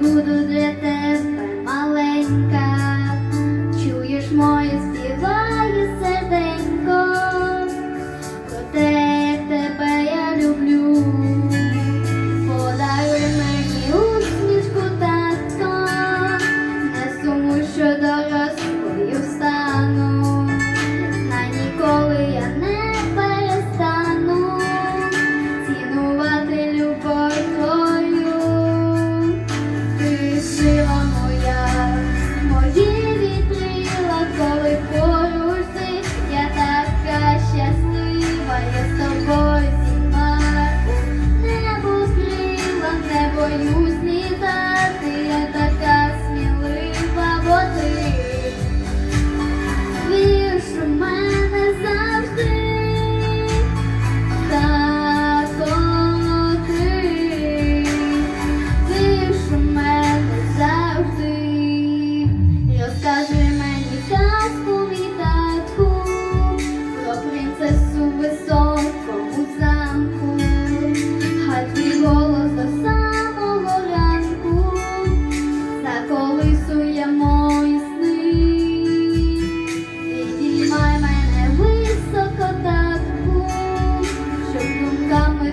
Буду для тебе маленька.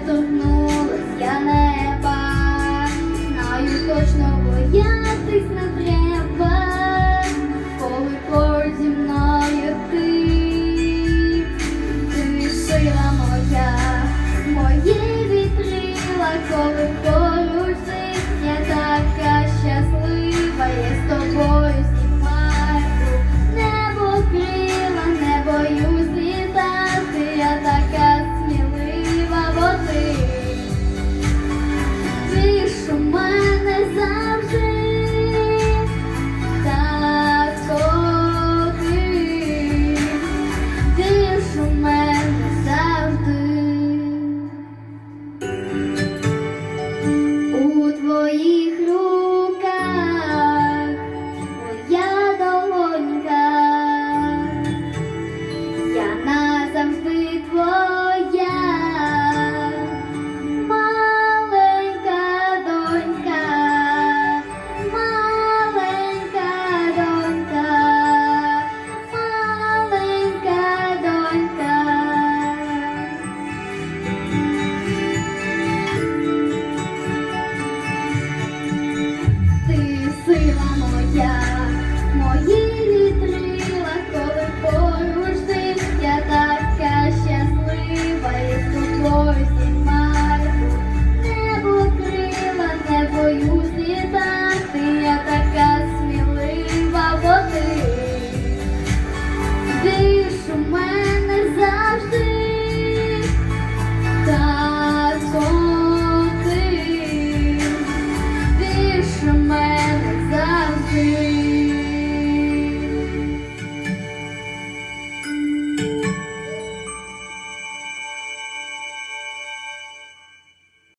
доторнулась я на боюсь не так, ти я така смілива, бо ти диш у мене завжди.